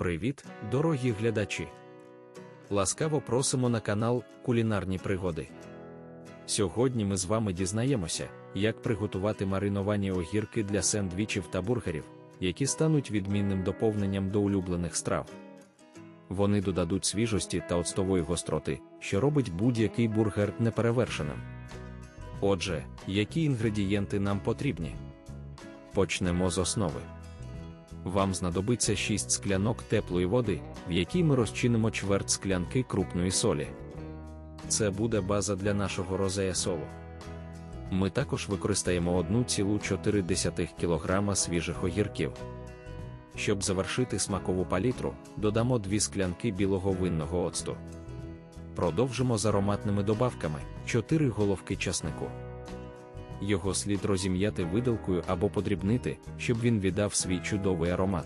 Привіт, дорогі глядачі! Ласкаво просимо на канал Кулінарні пригоди. Сьогодні ми з вами дізнаємося, як приготувати мариновані огірки для сендвічів та бургерів, які стануть відмінним доповненням до улюблених страв. Вони додадуть свіжості та оцтової гостроти, що робить будь-який бургер неперевершеним. Отже, які інгредієнти нам потрібні? Почнемо з основи. Вам знадобиться 6 склянок теплої води, в якій ми розчинимо чверть склянки крупної солі. Це буде база для нашого розея солу. Ми також використаємо 1,4 кг свіжих огірків. Щоб завершити смакову палітру, додамо 2 склянки білого винного оцту. Продовжимо з ароматними добавками 4 головки часнику. Його слід розім'яти виделкою або подрібнити, щоб він віддав свій чудовий аромат.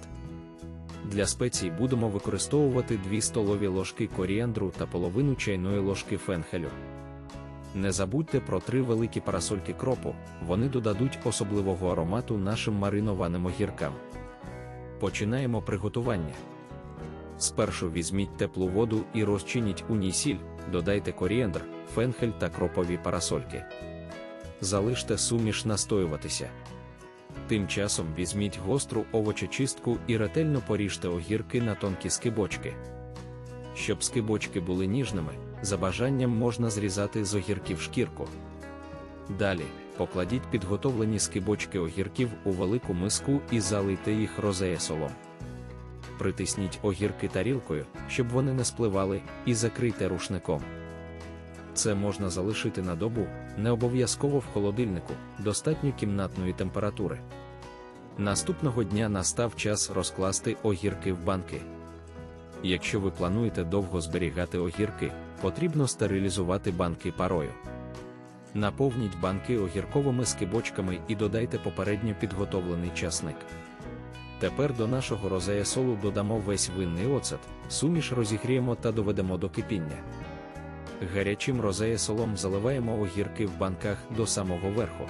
Для спецій будемо використовувати 2 столові ложки коріандру та половину чайної ложки фенхелю. Не забудьте про 3 великі парасольки кропу, вони додадуть особливого аромату нашим маринованим огіркам. Починаємо приготування. Спершу візьміть теплу воду і розчиніть у ній сіль, додайте коріандр, фенхель та кропові парасольки залиште суміш настоюватися. Тим часом візьміть гостру овочечистку і ретельно поріжте огірки на тонкі скибочки. Щоб скибочки були ніжними, за бажанням можна зрізати з огірків шкірку. Далі покладіть підготовлені скибочки огірків у велику миску і залийте їх розеє солом. Притисніть огірки тарілкою, щоб вони не спливали, і закрийте рушником. Це можна залишити на добу, не обов'язково в холодильнику, достатньо кімнатної температури. Наступного дня настав час розкласти огірки в банки. Якщо ви плануєте довго зберігати огірки, потрібно стерилізувати банки парою. Наповніть банки огірковими скибочками і додайте попередньо підготовлений часник. Тепер до нашого розея солу додамо весь винний оцет, суміш розігріємо та доведемо до кипіння. Гарячим розеє солом заливаємо огірки в банках до самого верху.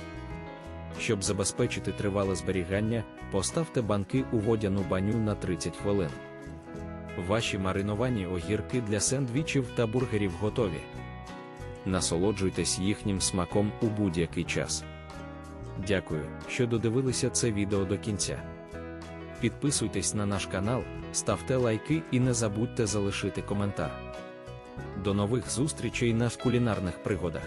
Щоб забезпечити тривале зберігання, поставте банки у водяну баню на 30 хвилин. Ваші мариновані огірки для сендвічів та бургерів готові. Насолоджуйтесь їхнім смаком у будь-який час. Дякую, що додивилися це відео до кінця. Підписуйтесь на наш канал, ставте лайки і не забудьте залишити коментар. До нових зустрічей на кулінарних пригодах.